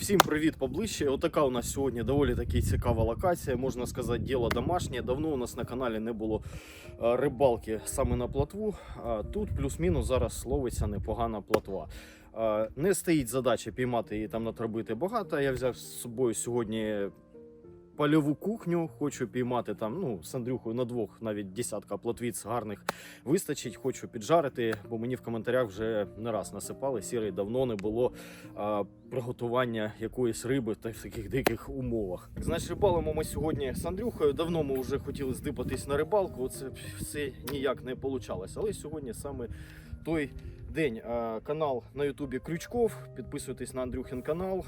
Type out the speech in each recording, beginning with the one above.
всім привіт поближче. Отака у нас сьогодні доволі таки цікава локація. Можна сказати, діло домашнє. Давно у нас на каналі не було е, рибалки саме на платву. Тут плюс-мінус зараз ловиться непогана плотва. Е, Не стоїть задача піймати її там натробити багато. Я взяв з собою сьогодні польову кухню. Хочу піймати там, ну, з Андрюхою на двох, навіть десятка плотвіць гарних вистачить. Хочу піджарити, бо мені в коментарях вже не раз насипали. Сірий давно не було а, приготування якоїсь риби та в таких диких умовах. Значить, рибалимо ми сьогодні з Андрюхою. Давно ми вже хотіли здипатись на рибалку. Це все ніяк не вийшло. Але сьогодні саме той день. Канал на Ютубі Крючков. Підписуйтесь на Андрюхін канал.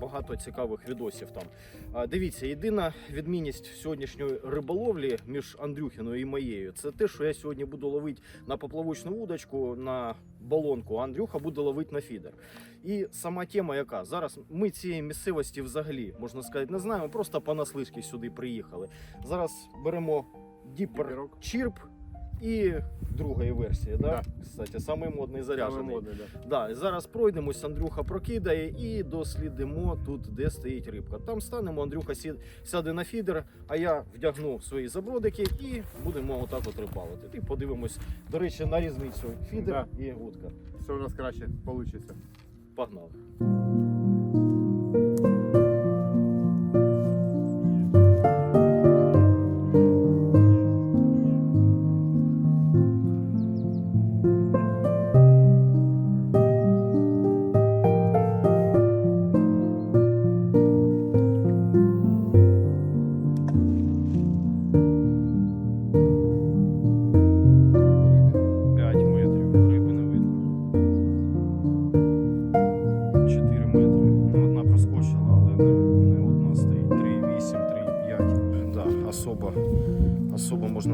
Багато цікавих відосів там. Дивіться, єдина відмінність сьогоднішньої риболовлі між Андрюхіною і моєю це те, що я сьогодні буду ловити на поплавочну удочку, на балонку, а Андрюха буде ловити на фідер. І сама тема, яка зараз ми цієї місцевості взагалі можна сказати, не знаємо, просто понаслишки сюди приїхали. Зараз беремо діпер чірп і другої версії, да? Да. Кстати, самий модний заряджений. модне, да. Да, зараз пройдемось, Андрюха прокидає і дослідимо тут, де стоїть рибка. Там станемо, Андрюха сі- сяде на фідер, а я вдягну свої забродики і будемо отак от рибалити. І подивимось, до речі, на різницю фідер і вудка. Все у нас краще вийде. Погнали.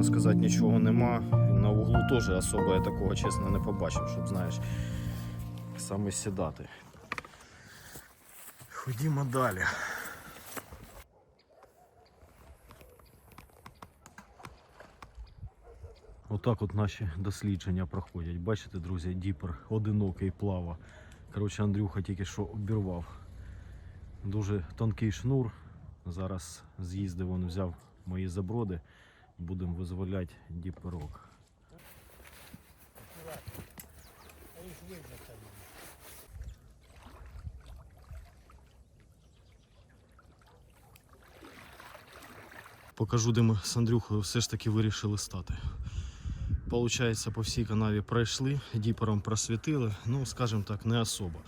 Сказати, нічого нема. На углу теж особо я такого чесно не побачив, щоб знаєш, саме сідати. Ходімо далі. Отак от наші дослідження проходять. Бачите, друзі, діпер одинокий плава. Коротше, Андрюха тільки що обірвав. Дуже тонкий шнур. Зараз з'їздив, він взяв мої заброди. Будемо визволяти діперок. Покажу, де ми з Андрюхою все ж таки вирішили стати. Получається, по всій канаві пройшли, діпером просвітили, ну, скажімо так, не особо.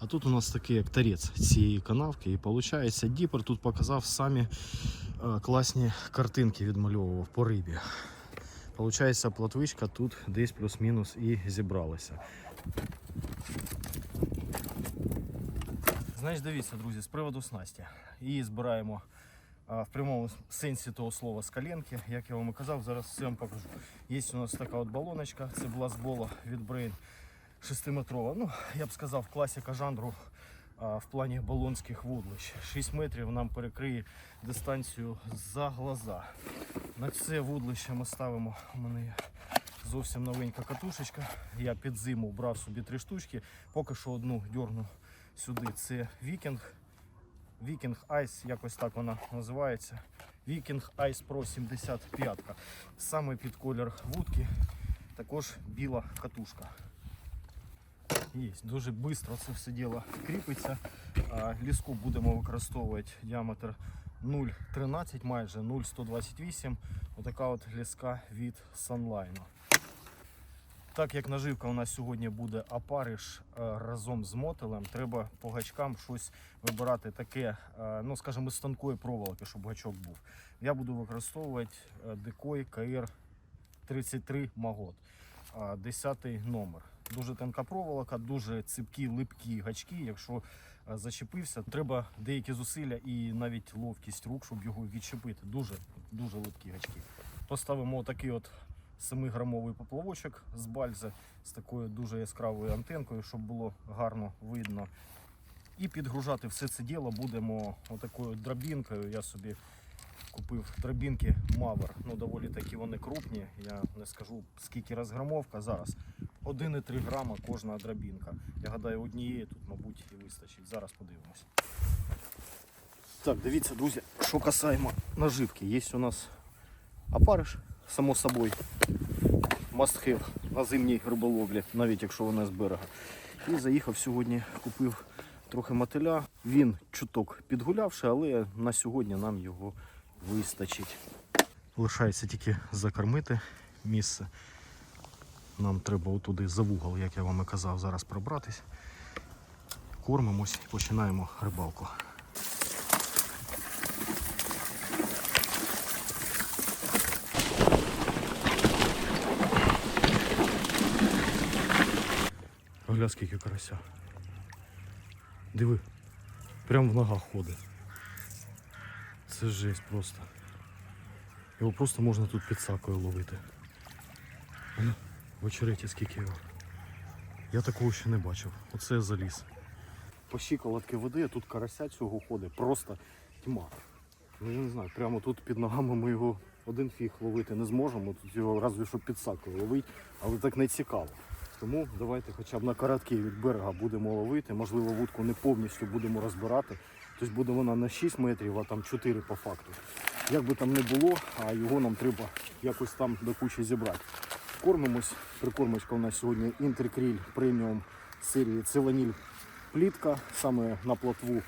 А тут у нас такий як тарець цієї канавки, і виходить, діпер тут показав самі класні картинки відмальовував по рибі. Получається, платвичка тут десь плюс-мінус і зібралася. Значить, дивіться, друзі, з приводу снасті. Її збираємо а, в прямому сенсі того слова з коленки. Як я вам і казав, зараз все вам покажу. Є у нас така от балоночка, це блазбола від Brain 6-метрова. Ну, я б сказав, класика жанру в плані балонських вудлищ. 6 метрів нам перекриє дистанцію за глаза. На це вудлище ми ставимо. У мене зовсім новенька катушечка. Я під зиму брав собі три штучки. Поки що одну дьорну сюди. Це вікінг. Viking Ice, якось так вона називається. Viking Ice Pro 75. Саме під колір вудки. Також біла катушка. Є, дуже швидко це все діло кріпиться. Ліску будемо використовувати діаметр 0,13 майже 0,128. Отака от ліска від Sunline. Так як наживка у нас сьогодні буде опариш е, разом з мотилем, треба по гачкам щось вибирати таке, е, ну скажімо, з тонкої проволоки, щоб гачок був. Я буду використовувати декой КР 33 Магот, 10 номер. Дуже тонка проволока, дуже ципкі, липкі гачки. Якщо е, зачепився, треба деякі зусилля і навіть ловкість рук, щоб його відчепити. Дуже, дуже липкі гачки. Поставимо отакий от 7-грамовий поплавочок з бальзи з такою дуже яскравою антенкою, щоб було гарно видно. І підгружати все це діло будемо отакою драбінкою. Я собі купив драбінки Мавер. Ну, доволі такі вони крупні. Я не скажу скільки розграмовка зараз. 1,3 грама кожна драбінка. Я гадаю, однієї тут, мабуть, і вистачить. Зараз подивимось. Так, дивіться, друзі, що касаємо наживки. Є у нас опариш, само. Must have на зимній риболовлі, навіть якщо вона з берега. І заїхав сьогодні, купив трохи мотиля. Він чуток підгулявши, але на сьогодні нам його вистачить. Лишається тільки закормити місце. Нам треба отуди за вугол, як я вам і казав, зараз пробратись. Кормимось і починаємо рибалку. Гля скільки карася. Диви. Прям в ногах ходить. Це жесть просто. Його просто можна тут під сакою ловити. Ну, В очереті скільки його. Я такого ще не бачив. Оце заліз. По щиколотки води, а тут карася цього ходить. Просто тьма. Ну я не знаю, прямо тут під ногами ми його один фіг ловити не зможемо. Тут його разве що під сакою ловить, але так не цікаво. Тому давайте хоча б на короткий від берега будемо ловити. Можливо, вудку не повністю будемо розбирати. Тобто буде вона на 6 метрів, а там 4 по факту. Як би там не було, а його нам треба якось там до кучі зібрати. Кормимось. Прикормочка у нас сьогодні інтеркріль преміум серії Целаніль плітка, саме на плотву.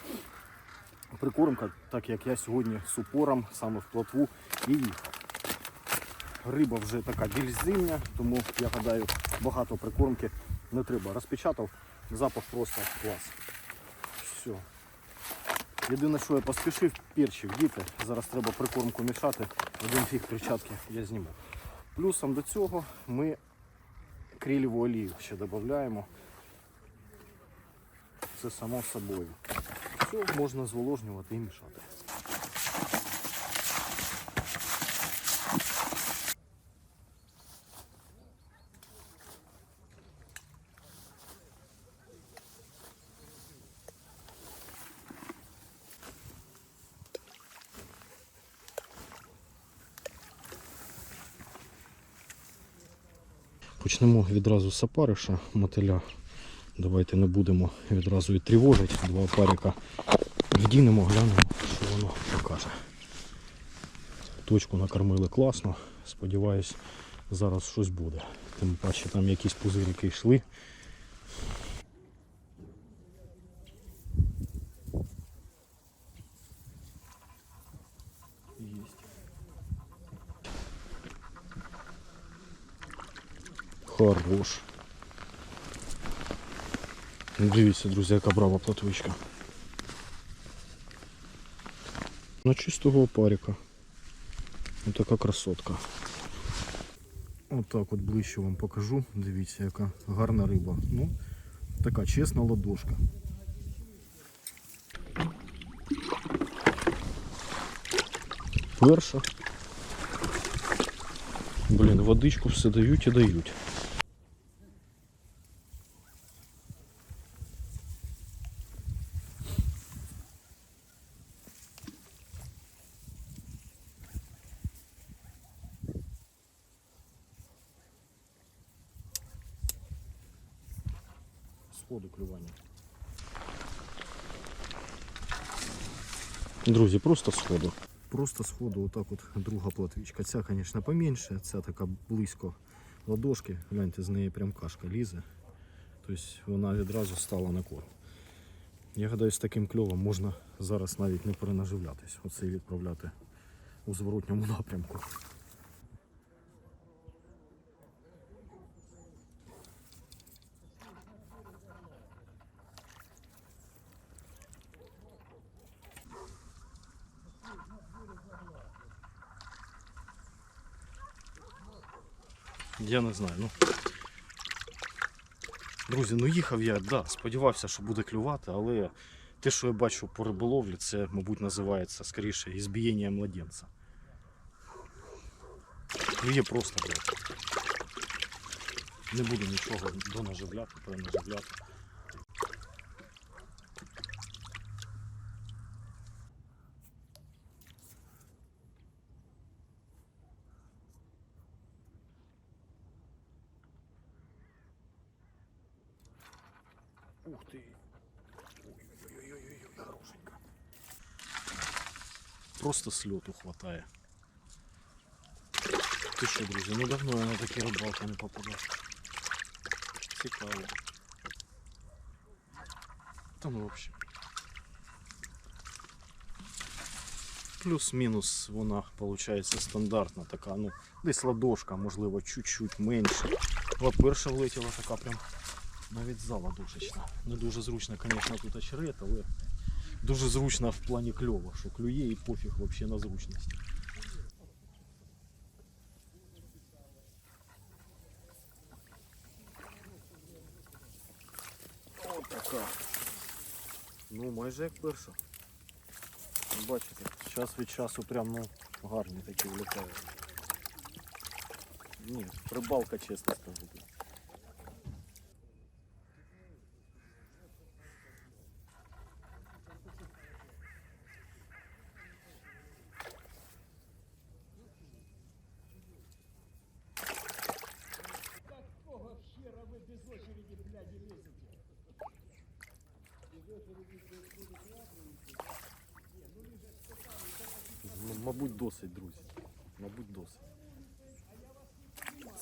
Прикормка, так як я сьогодні з упором саме в плотву і їхав. Риба вже така більш зимня, тому я гадаю, багато прикормки не треба. Розпечатав, запах просто клас. Все. Єдине, що я поспішив, перчик діти. Зараз треба прикормку мішати. Один фіг перчатки я зніму. Плюсом до цього ми кріліву олію ще додаємо. Це само собою. Все можна зволожнювати і мішати. Почнемо відразу з опариша мотиля. Давайте не будемо відразу і тривожити. Два опарика вдінемо, глянемо, що воно покаже. Точку накормили класно. Сподіваюсь, зараз щось буде. Тим паче там якісь пузирики йшли. Хорош. Ну, Дивіться, друзі, яка брава платвичка. На чистого опарика. Ось така красотка. Отак от ближче вам покажу. Дивіться, яка гарна риба. Ну, така чесна ладошка. Перша. Блін, водичку все дають і дають. Клювання. Друзі, просто сходу. Просто сходу, отак от друга платвічка. Ця, звісно, поменше, ця така близько ладошки. Гляньте, з неї прям кашка лізе. Тобто вона відразу стала на корм. Я гадаю, з таким кльовом можна зараз навіть не перенаживлятись. Оце і відправляти у зворотньому напрямку. Я не знаю. Ну. Друзі, ну їхав я, да, сподівався, що буде клювати, але те, що я бачу по риболовлі, це, мабуть, називається скоріше ізбієння младенця. Клює просто, блядь. Не буду нічого донаживляти, перенаживляти. Просто сльоту хватає. Ти що, друзі, ну давно я на такі рибалки не попадав. Цікаво. Та ну взагалі. Плюс-мінус вона виходить стандартна така, ну, десь ладошка, можливо, чуть-чуть менше. От перша влетіла така прям навіть зала душечна. Не дуже зручно, звісно, тут очерет, але дуже зручно в плані кльова, що клює і пофіг взагалі на зручність. Ось така. Ну, майже як перша. Бачите, час від часу прям ну, гарні такі влітають. Ні, рибалка, чесно скажу. Ну, мабуть, досить, друзі. Мабуть, досить.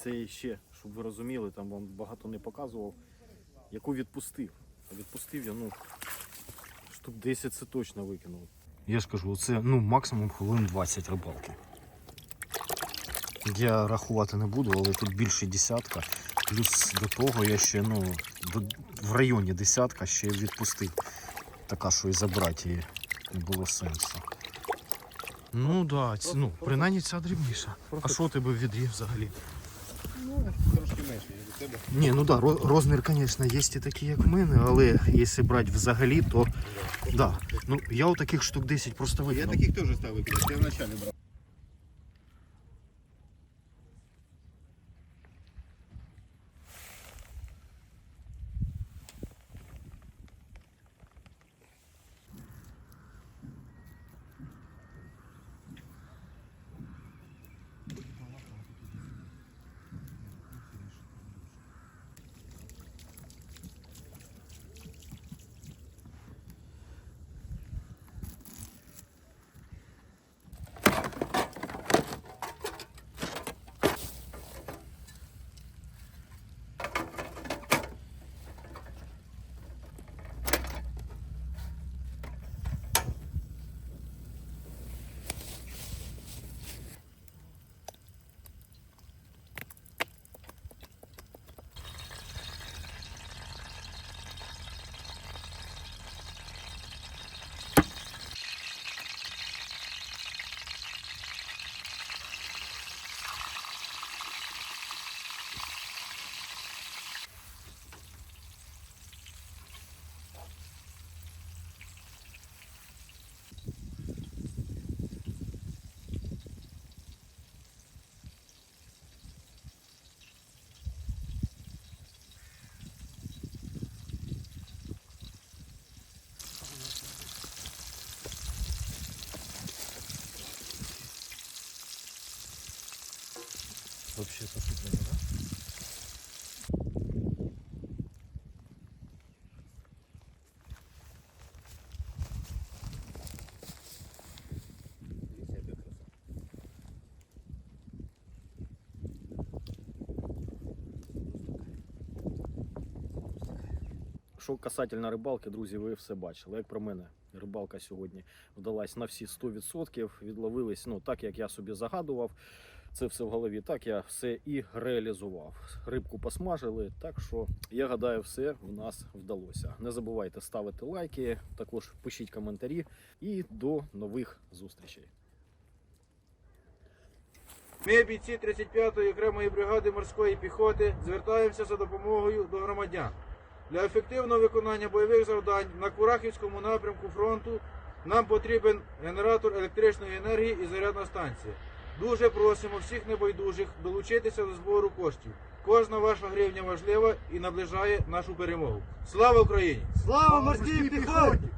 Це ще, щоб ви розуміли, там вам багато не показував, яку відпустив. А відпустив я, ну, штук 10 це точно викинув. Я ж кажу, це ну, максимум хвилин 20 рибалки. Я рахувати не буду, але тут більше десятка. Плюс до того я ще ну, до, в районі десятка ще відпустив. Така, що і забрати її не було сенсу. Ну так, да, ну, принаймні ця дрібніша. А що у тебе в відрі взагалі? Ну, трошки менше, як у тебе. Ні, ну так, да, ро- розмір, звісно, є і такі, як в мене, але якщо брати взагалі, то да. Ну, я у таких штук 10 просто Я таких теж став викидати, я вначалі брав. Вообще посыпано, да? Що касательно рибалки, друзі, ви все бачили. Як про мене, рибалка сьогодні вдалась на всі 100%. Відловились, ну так як я собі загадував. Це все в голові. Так я все і реалізував. Рибку посмажили. Так що я гадаю, все в нас вдалося. Не забувайте ставити лайки, також пишіть коментарі і до нових зустрічей. Ми, бійці 35-ї окремої бригади морської піхоти, звертаємося за допомогою до громадян. Для ефективного виконання бойових завдань на Курахівському напрямку фронту нам потрібен генератор електричної енергії і зарядна станція. Дуже просимо всіх небайдужих долучитися до збору коштів. Кожна ваша гривня важлива і наближає нашу перемогу. Слава Україні! Слава морській піхоті!